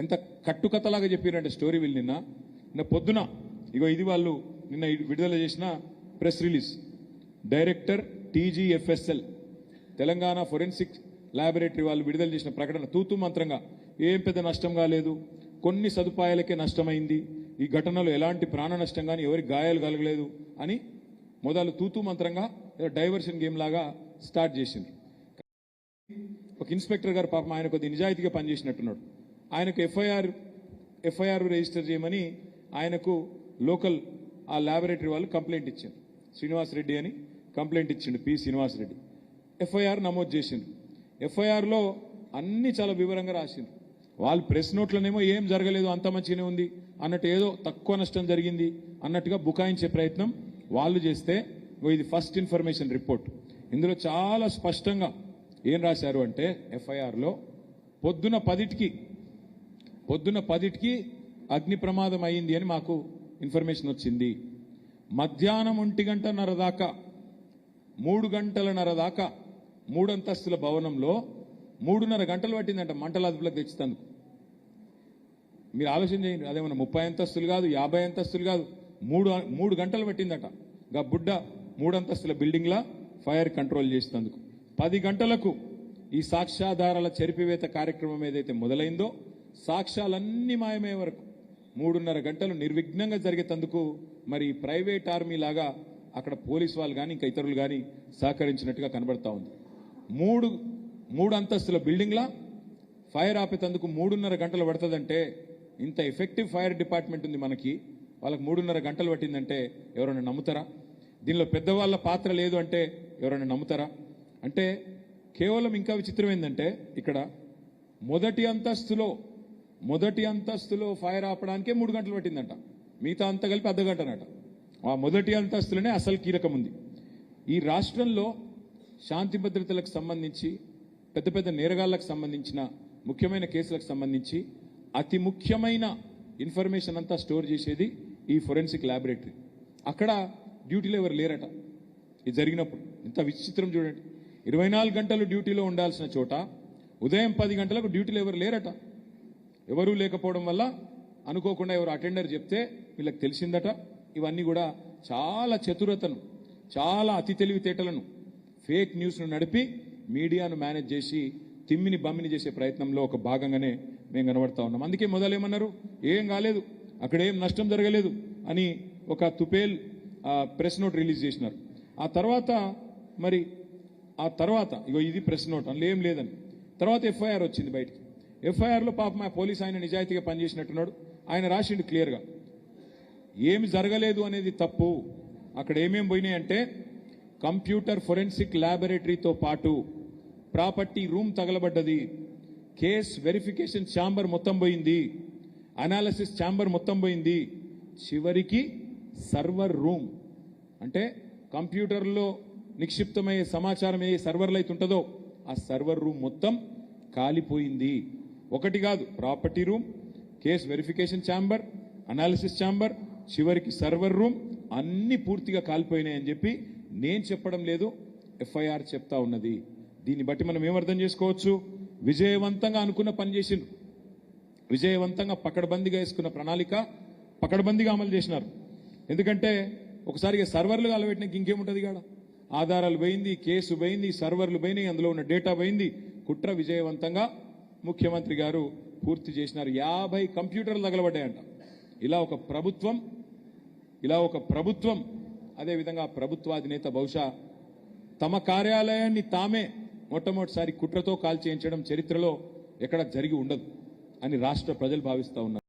ఎంత కట్టుకథలాగా చెప్పారంటే స్టోరీ వీళ్ళు నిన్న. నిన్న పొద్దున ఇగో ఇది వాళ్ళు నిన్న విడుదల చేసిన press release. Director TGFSL Telangana forensic laboratory వాళ్ళు విడుదల చేసిన ప్రకటన తూతు మంత్రంగా ఏం పెద్ద నష్టం కాలేదు. కొన్ని సదుపాయాలకే నష్టమైంది. ఈ ఘటనలో ఎలాంటి ప్రాణ నష్టం కానీ ఎవరికి గాయాలు కలగలేదు అని మొదలు తూతు మంత్రంగా డైవర్షన్ గేమ్ లాగా స్టార్ట్ చేసింది ఒక ఇన్స్పెక్టర్ గారు పాపం ఆయన కొద్ది నిజాయితీగా పనిచేసినట్టున్నాడు. ఆయనకు ఎఫ్ఐఆర్ ఎఫ్ఐఆర్ రిజిస్టర్ చేయమని ఆయనకు లోకల్ ఆ ల్యాబొరేటరీ వాళ్ళు కంప్లైంట్ ఇచ్చారు. శ్రీనివాస్ రెడ్డి అని కంప్లైంట్ ఇచ్చిండు పి శ్రీనివాస్ రెడ్డి. ఎఫ్ఐఆర్ నమోదు చేసిండు. ఎఫ్ఐఆర్లో అన్ని చాలా వివరంగా రాసిండు. వాళ్ళు ప్రెస్ నోట్లనేమో ఏం జరగలేదు అంత మంచిగానే ఉంది అన్నట్టు ఏదో తక్కువ నష్టం జరిగింది అన్నట్టుగా బుకాయించే ప్రయత్నం వాళ్ళు చేస్తే ఇది ఫస్ట్ ఇన్ఫర్మేషన్ రిపోర్ట్ ఇందులో చాలా స్పష్టంగా ఏం రాశారు అంటే ఎఫ్ఐఆర్లో పొద్దున పదిటికి పొద్దున్న పదిటికి అగ్ని ప్రమాదం అయింది అని మాకు ఇన్ఫర్మేషన్ వచ్చింది. మధ్యాహ్నం ఒంటి గంటన్నర దాకా మూడు గంటలన్నర దాకా మూడంతస్తుల భవనంలో మూడున్నర గంటలు పట్టిందంట మంటల అదుపులకు తెచ్చుతందుకు మీరు ఆలోచన చేయండి అదేమన్నా ముప్పై అంతస్తులు కాదు యాభై అంతస్తులు కాదు మూడు మూడు గంటలు పట్టిందట. గా బుడ్డ మూడంతస్తుల బిల్డింగ్లా ఫైర్ కంట్రోల్ చేసినందుకు పది గంటలకు ఈ సాక్ష్యాధారాల చెరిపివేత కార్యక్రమం ఏదైతే మొదలైందో సాక్ష్యాలన్నీ మాయమయ్యే వరకు మూడున్నర గంటలు నిర్విఘ్నంగా జరిగేటందుకు మరి ప్రైవేట్ ఆర్మీ లాగా అక్కడ పోలీస్ వాళ్ళు కానీ ఇంకా ఇతరులు కానీ సహకరించినట్టుగా కనబడతా ఉంది. మూడు మూడు అంతస్తుల బిల్డింగ్లా ఫైర్ ఆపేతందుకు మూడున్నర గంటలు పడుతుందంటే ఇంత ఎఫెక్టివ్ ఫైర్ డిపార్ట్మెంట్ ఉంది మనకి. వాళ్ళకి మూడున్నర గంటలు పట్టిందంటే ఎవరైనా నమ్ముతారా? దీనిలో పెద్దవాళ్ళ పాత్ర లేదు అంటే ఎవరైనా నమ్ముతారా? అంటే కేవలం ఇంకా విచిత్రం ఏంటంటే ఇక్కడ మొదటి అంతస్తులో మొదటి అంతస్తులో ఫైర్ ఆపడానికే మూడు గంటలు పట్టిందంట. మిగతా అంతా కలిపి అర్ధ గంటనట. ఆ మొదటి అంతస్తులోనే అసలు కీలకం ఉంది. ఈ రాష్ట్రంలో శాంతి భద్రతలకు సంబంధించి పెద్ద పెద్ద నేరగాళ్ళకు సంబంధించిన ముఖ్యమైన కేసులకు సంబంధించి అతి ముఖ్యమైన ఇన్ఫర్మేషన్ అంతా స్టోర్ చేసేది ఈ ఫొరెన్సిక్ ల్యాబొరేటరీ అక్కడ డ్యూటీలో ఎవరు లేరట. ఇది జరిగినప్పుడు. ఇంత విచిత్రం చూడండి. ఇరవై నాలుగు గంటలు డ్యూటీలో ఉండాల్సిన చోట ఉదయం పది గంటలకు డ్యూటీలు ఎవరు లేరట. ఎవరూ లేకపోవడం వల్ల అనుకోకుండా ఎవరు అటెండర్ చెప్తే వీళ్ళకి తెలిసిందట. ఇవన్నీ కూడా చాలా చతురతను చాలా అతి తెలివితేటలను ఫేక్ న్యూస్ను నడిపి మీడియాను మేనేజ్ చేసి తిమ్మిని బమ్మిని చేసే ప్రయత్నంలో ఒక భాగంగానే మేము కనబడతా ఉన్నాం. అందుకే మొదలేమన్నారు? ఏం కాలేదు. అక్కడ ఏం నష్టం జరగలేదు అని ఒక తుపేల్ ఆ, ప్రెస్ నోట్ రిలీజ్ చేసినారు. ఆ తర్వాత మరి ఆ తర్వాత ఇగో ఇది ప్రెస్ నోట్ అందులో ఏం లేదని. తర్వాత ఎఫ్ఐఆర్ వచ్చింది బయటికి. ఎఫ్ఐఆర్లో పాప మా పోలీస్ ఆయన నిజాయితీగా పనిచేసినట్టున్నాడు. ఆయన రాసిండు క్లియర్గా. ఏమి జరగలేదు అనేది తప్పు. అక్కడ ఏమేమి పోయినాయి అంటే కంప్యూటర్ ఫొరెన్సిక్ ల్యాబొరేటరీతో పాటు ప్రాపర్టీ రూమ్ తగలబడ్డది. కేస్ వెరిఫికేషన్ ఛాంబర్ మొత్తం పోయింది. అనాలిసిస్ ఛాంబర్ మొత్తం పోయింది. చివరికి సర్వర్ రూమ్. అంటే కంప్యూటర్లో నిక్షిప్తమయ్యే సమాచారం ఏ సర్వర్లు అయితే ఉంటుందో ఆ సర్వర్ రూమ్ మొత్తం కాలిపోయింది. ఒకటి కాదు. Property room case verification chamber analysis chamber చివరికి సర్వర్ రూమ్ అన్ని పూర్తిగా కాలిపోయినాయని చెప్పి నేను చెప్పడం లేదు ఎఫ్ఐఆర్ చెప్తా ఉన్నది. దీన్ని బట్టి మనం ఏమర్థం చేసుకోవచ్చు? విజయవంతంగా అనుకున్న పని చేసిండ్రు విజయవంతంగా పకడ్బందీగా వేసుకున్న ప్రణాళిక పకడ్బందీగా అమలు చేసినారు. ఎందుకంటే ఒకసారి ఇక సర్వర్లు అలవెట్టిన ఇంకేముంటది కాడ ఆధారాలు పోయింది కేసు పోయింది సర్వర్లు పోయినాయి అందులో ఉన్న డేటా పోయింది. కుట్ర విజయవంతంగా ముఖ్యమంత్రి గారు పూర్తి చేసినారు. యాభై కంప్యూటర్లు తగలబడ్డాయంట. ఇలా ఒక ప్రభుత్వం ఇలా ఒక ప్రభుత్వం అదేవిధంగా ప్రభుత్వాధినేత బహుశా తమ కార్యాలయాన్ని తామే మొట్టమొదటిసారి కుట్రతో కాల్చేయించడం చరిత్రలో ఎక్కడ జరిగి ఉండదు అని రాష్ట్ర ప్రజలు భావిస్తూ ఉన్నారు.